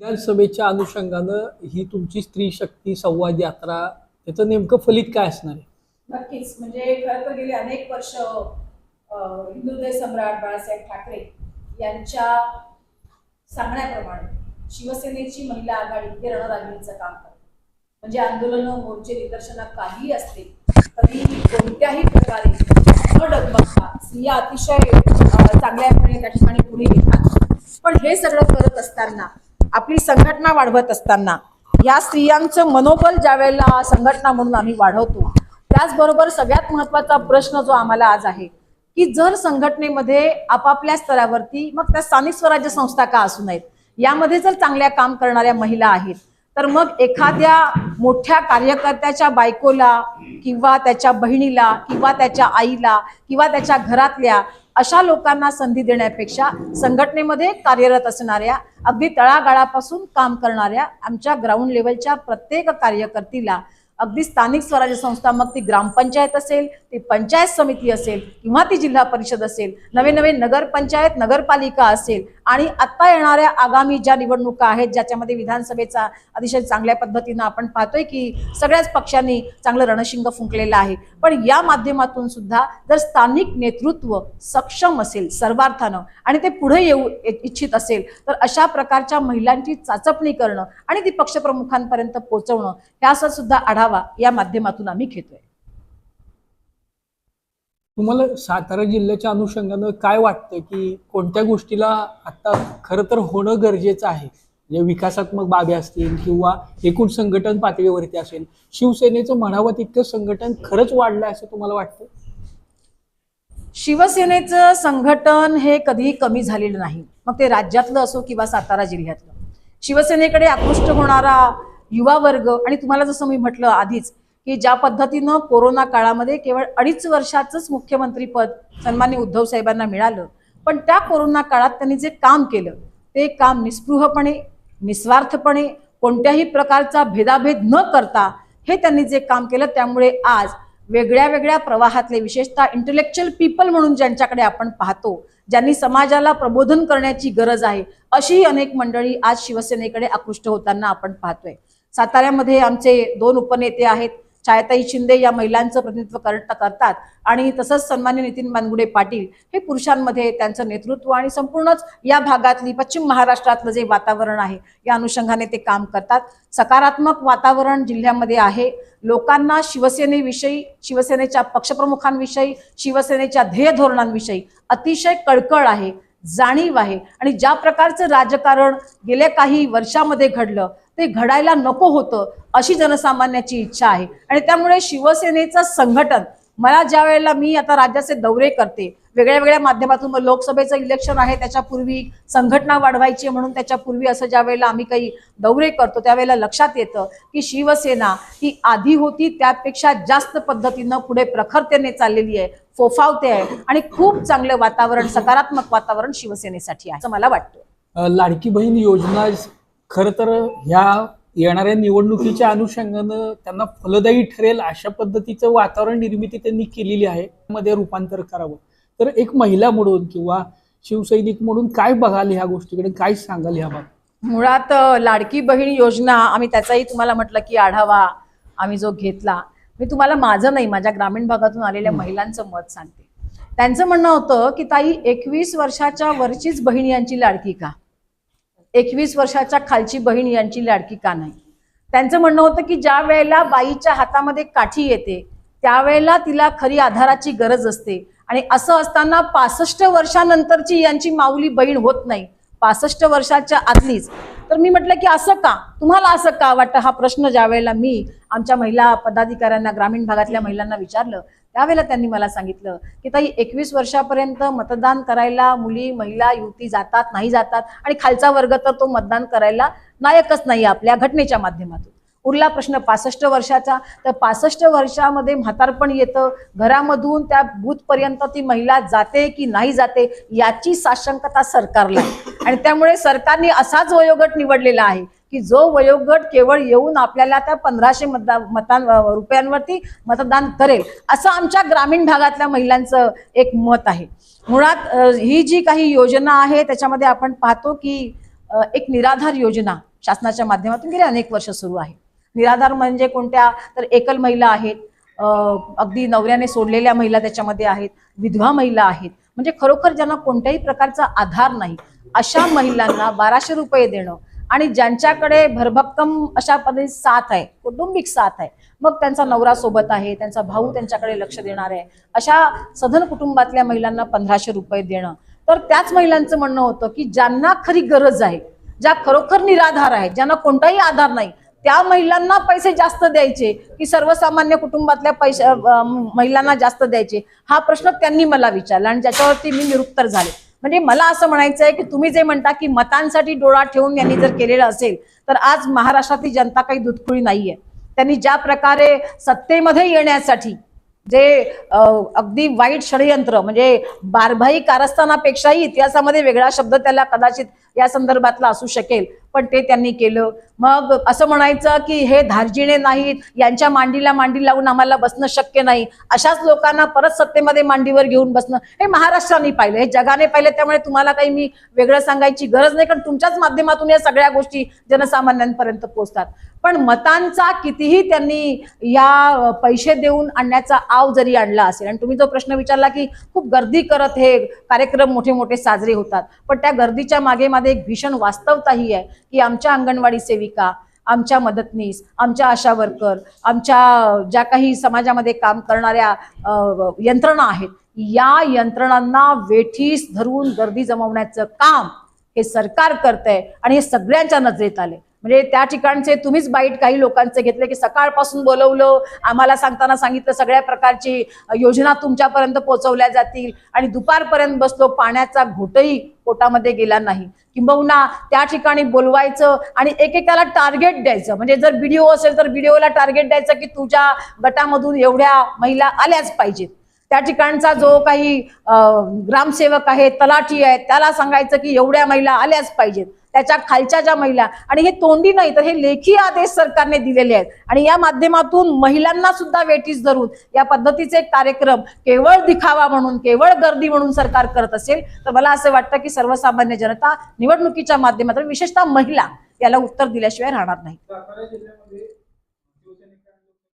विधानसभेच्या अनुषंगानं ही तुमची स्त्री शक्ती संवाद यात्रा त्याचं नेमकं फलित काय असणार आहे? नक्कीच. म्हणजे खरं तर गेली अनेक वर्ष हिंदुदय सम्राट बाळासाहेब ठाकरे यांच्या सांगण्याप्रमाणे शिवसेनेची महिला आघाडी हे रणरागिणीचं काम करते म्हणजे आंदोलन मोर्चे निदर्शनं काही असते तरी कोणत्याही प्रकारे न डगमगता स्त्रिया अतिशय चांगल्यापणे त्या ठिकाणी पुढे येतात पण हे सगळं करत असताना आपली संघटना वाढवत असताना या स्त्रियांचं मनोबल ज्या वेळेला संघटना म्हणून आम्ही वाढवतो त्याचबरोबर सगळ्यात महत्त्वाचा प्रश्न जो आम्हाला आज आहे की जर संघटनेमध्ये आपापल्या स्तरावरती मग त्या स्थानिक स्वराज्य संस्था का असू नयेत? यामध्ये जर चांगल्या काम करणाऱ्या महिला आहेत तर मग एखाद्या मोठ्या कार्यकर्त्याच्या बायकोला किंवा त्याच्या बहिणीला किंवा त्याच्या आईला किंवा त्याच्या घरातल्या अशा लोकांना संधी देण्यापेक्षा संघटनेमध्ये कार्यरत असणाऱ्या अगदी तळागाळापासून काम करणाऱ्या आमच्या ग्राउंड लेवलच्या प्रत्येक कार्यकर्तीला अगदी स्थानिक स्वराज्य संस्था मग ती ग्रामपंचायत असेल ती पंचायत समिती असेल किंवा ती जिल्हा परिषद असेल नवे नवे नगरपंचायत नगरपालिका असेल आणि आता येणाऱ्या आगामी ज्या निवडणुका आहेत ज्याच्यामध्ये विधानसभेचा अतिशय चांगल्या पद्धतीनं आपण पाहतोय की सगळ्याच पक्षांनी चांगलं रणशिंग फुंकलेलं आहे. पण या माध्यमातून सुद्धा जर स्थानिक नेतृत्व सक्षम असेल सर्वार्थानं आणि ते पुढे येऊ इच्छित असेल तर अशा प्रकारच्या महिलांची चाचपणी करणं आणि ती पक्षप्रमुखांपर्यंत पोहोचवणं ह्याचा सुद्धा आढावा या माध्यमातून आम्ही घेतोय. तुम्हाला सातारा जिल्ह्याच्या अनुषंगानं काय वाटतं की कोणत्या गोष्टीला आता खरं तर होणं गरजेचं आहे? म्हणजे विकासात्मक बाबी असतील किंवा एकूण संघटन पातळीवरती असेल शिवसेनेचं म्हणावं तितकं संघटन खरंच वाढलं असं तुम्हाला वाटतं शिवसेनेचं संघटन हे कधीही कमी झालेलं नाही. मग ते राज्यातलं असो किंवा सातारा जिल्ह्यातलं. शिवसेनेकडे आकृष्ट होणारा युवा वर्ग आणि तुम्हाला जसं मी म्हटलं आधीच की ज्या पद्धतीनं कोरोना काळामध्ये केवळ अडीच वर्षाचंच मुख्यमंत्रीपद सन्मान्य उद्धव साहेबांना मिळालं पण त्या कोरोना काळात त्यांनी जे काम केलं ते काम निस्पृहपणे निस्वार्थपणे कोणत्याही प्रकारचा भेदाभेद न करता हे त्यांनी जे काम केलं त्यामुळे आज वेगळ्या वेगळ्या प्रवाहातले विशेषतः इंटेलेक्च्युअल पीपल म्हणून ज्यांच्याकडे आपण पाहतो ज्यांनी समाजाला प्रबोधन करण्याची गरज आहे अशी अनेक मंडळी आज शिवसेनेकडे आकृष्ट होताना आपण पाहतोय. साताऱ्यामध्ये आमचे दोन उपनेते आहेत छायाताई शिंदे या महिलांचं प्रतिनिधित्व करतात. आणि तसंच सन्मान्य नितीन बानगुडे पाटील हे पुरुषांमध्ये त्यांचं नेतृत्व आणि संपूर्णच या भागातली पश्चिम महाराष्ट्रातलं जे वातावरण आहे या अनुषंगाने ते काम करतात. सकारात्मक वातावरण जिल्ह्यामध्ये आहे. लोकांना शिवसेनेविषयी शिवसेनेच्या पक्षप्रमुखांविषयी शिवसेनेच्या ध्येय धोरणांविषयी अतिशय कळकळ आहे जाणीव आहे. आणि ज्या प्रकारचं राजकारण गेल्या काही वर्षामध्ये घडलं ते घडायला नको होतं अशी जनसामान्याची इच्छा आहे. आणि त्यामुळे शिवसेनेचं संघटन मला ज्या वेळेला मी आता राज्याचे दौरे करते वेगळ्या वेगळ्या माध्यमातून मग लोकसभेचं इलेक्शन आहे त्याच्यापूर्वी संघटना वाढवायची म्हणून त्याच्यापूर्वी असं ज्या वेळेला आम्ही काही दौरे करतो त्यावेळेला लक्षात येतं की शिवसेना ही आधी होती त्यापेक्षा जास्त पद्धतीनं पुढे प्रखरतेने चाललेली आहे फोफावते आहे आणि खूप चांगलं वातावरण सकारात्मक वातावरण शिवसेनेसाठी आहे असं मला वाटतं. लाडकी बहीण योजना खरं तर ह्या येणाऱ्या निवडणुकीच्या अनुषंगानं त्यांना फलदायी ठरेल अशा पद्धतीचं वातावरण निर्मिती त्यांनी केलेली आहे. मध्ये रूपांतर करावं. तर एक महिला म्हणून किंवा शिवसैनिक म्हणून काय बघाल ह्या गोष्टीकडे? काय सांगाल ह्या बाबतीत मुळात लाडकी बहीण योजना आम्ही त्याचाही तुम्हाला म्हटलं की आढावा आम्ही जो घेतला. मी तुम्हाला माझं नाही माझ्या ग्रामीण भागातून आलेल्या महिलांचं मत सांगते. त्यांचं म्हणणं होतं की ताई एकवीस वर्षाच्या वरचीच बहीण यांची लाडकी का? एकवीस वर्षाच्या खालची बहीण यांची लाडकी का नाही? त्यांचं म्हणणं होतं की ज्या वेळेला बाईच्या हातामध्ये काठी येते त्यावेळेला तिला खरी आधाराची गरज असते. आणि असं असताना पासष्ट वर्षानंतरची यांची माऊली बहीण होत नाही. पासष्ट वर्षाच्या आतलीच तर मी म्हटलं की असं का? तुम्हाला असं का वाटतं? हा प्रश्न ज्या वेळेला मी आमच्या महिला पदाधिकाऱ्यांना ग्रामीण भागातल्या महिलांना विचारलं त्यावेळेला त्यांनी मला सांगितलं की ताई एकवीस वर्षापर्यंत मतदान करायला मुली महिला युवती जातात नाही जातात आणि खालचा वर्ग तर तो मतदान करायला नायकच नाही आपल्या घटनेच्या माध्यमातून. उरला प्रश्न पासष्ट वर्षाचा. तर पासष्ट वर्षामध्ये म्हातारपण येतं. घरामधून त्या बूथपर्यंत ती महिला जाते की नाही जाते याची साशंकता सरकारला आहे. आणि त्यामुळे सरकारने असाच वयोगट निवडलेला आहे. की जो वयोगट केवळ येऊन आपल्याला त्या पंधराशे मता मतां रुपयांवरती मतदान करेल असं आमच्या ग्रामीण भागातल्या महिलांचं एक मत आहे. मुळात ही जी काही योजना आहे त्याच्यामध्ये आपण पाहतो की एक निराधार योजना शासनाच्या माध्यमातून गेली अनेक वर्ष सुरू आहे. निराधार म्हणजे कोणत्या तर एकल महिला आहेत अगदी नवऱ्याने सोडलेल्या महिला त्याच्यामध्ये आहेत विधवा महिला आहेत. म्हणजे खरोखर ज्यांना कोणत्याही प्रकारचा आधार नाही अशा महिलांना बाराशे रुपये देणं आणि ज्यांच्याकडे भरभक्कम अशा पद्धती साथ आहे कौटुंबिक साथ आहे मग त्यांचा नवरा सोबत आहे त्यांचा भाऊ त्यांच्याकडे लक्ष देणार आहे अशा सधन कुटुंबातल्या महिलांना पंधराशे रुपये देणं. तर त्याच महिलांचं म्हणणं होतं की ज्यांना खरी गरज आहे ज्या खरोखर निराधार आहेत ज्यांना कोणताही आधार नाही त्या महिलांना पैसे जास्त द्यायचे की सर्वसामान्य कुटुंबातल्या पैसे महिलांना जास्त द्यायचे? हा प्रश्न त्यांनी मला विचारला आणि ज्याच्यावरती मी निरुत्तर झाले. म्हणजे मला असं म्हणायचं आहे की तुम्ही जे म्हणता की मतांसाठी डोळा ठेवून यांनी जर केलेलं असेल तर आज महाराष्ट्रातली जनता काही दुधखुळी नाहीये. त्यांनी ज्या प्रकारे सत्तेमध्ये येण्यासाठी जे अगदी वाईट षडयंत्र म्हणजे बारभाई कारस्थानापेक्षाही इतिहासामध्ये वेगळा शब्द त्याला कदाचित या संदर्भातला असू शकेल. पण ते त्यांनी केलं. मग असं म्हणायचं की हे धार्जिणे नाहीत यांच्या मांडीला मांडी लावून आम्हाला बसणं शक्य नाही. अशाच लोकांना परत सत्तेमध्ये मांडीवर घेऊन बसणं. हे महाराष्ट्राने पाहिलं हे जगाने पाहिलं त्यामुळे तुम्हाला काही मी वेगळं सांगायची गरज नाही कारण तुमच्याच माध्यमातून या सगळ्या गोष्टी जनसामान्यांपर्यंत पोहोचतात. पण मतांचा कितीही त्यांनी या पैसे देऊन आणण्याचा आव जरी आणला असेल आणि तुम्ही जो प्रश्न विचारला की खूप गर्दी करत हे कार्यक्रम मोठे मोठे साजरे होतात पण त्या गर्दीच्या मागे मागे एक भीषण वास्तवताही आहे. की आमच्या अंगणवाडी सेविका आमच्या मदतनीस आमच्या आशा वर्कर आमच्या ज्या काही समाजामध्ये काम करणाऱ्या यंत्रणा आहेत या यंत्रणांना वेठीस धरून गर्दी जमवण्याचं काम हे सरकार करतंय आणि हे सगळ्यांच्या नजरेत आले म्हणजे त्या ठिकाणचे तुम्हीच बाईट काही लोकांचे घेतले की सकाळपासून बोलवलं आम्हाला सांगताना सांगितलं सगळ्या प्रकारची योजना तुमच्यापर्यंत पोहोचवल्या जातील आणि दुपारपर्यंत बसलो पाण्याचा घोटही पोटामध्ये गेला नाही. किंबहुना त्या ठिकाणी बोलवायचं आणि एकेकाला टार्गेट द्यायचं. म्हणजे जर व्हिडिओ असेल तर व्हिडिओला टार्गेट द्यायचं की तुझ्या गटामधून एवढ्या महिला आल्याच पाहिजेत. त्या ठिकाणचा जो काही ग्रामसेवक आहे तलाठी आहे त्याला सांगायचं की एवढ्या महिला आल्याच पाहिजेत. त्याच्या खालच्या ज्या महिला आणि हे तोंडी नाही तर हे लेखी आदेश सरकारने दिलेले आहेत. आणि या माध्यमातून महिलांना सुद्धा वेटीस धरून या पद्धतीचे कार्यक्रम केवळ दिखावा म्हणून केवळ गर्दी म्हणून सरकार करत असेल तर मला असं वाटतं की सर्वसामान्य जनता निवडणुकीच्या माध्यमातून विशेषतः महिला याला उत्तर दिल्याशिवाय राहणार नाही. सातारा जिल्ह्यामध्ये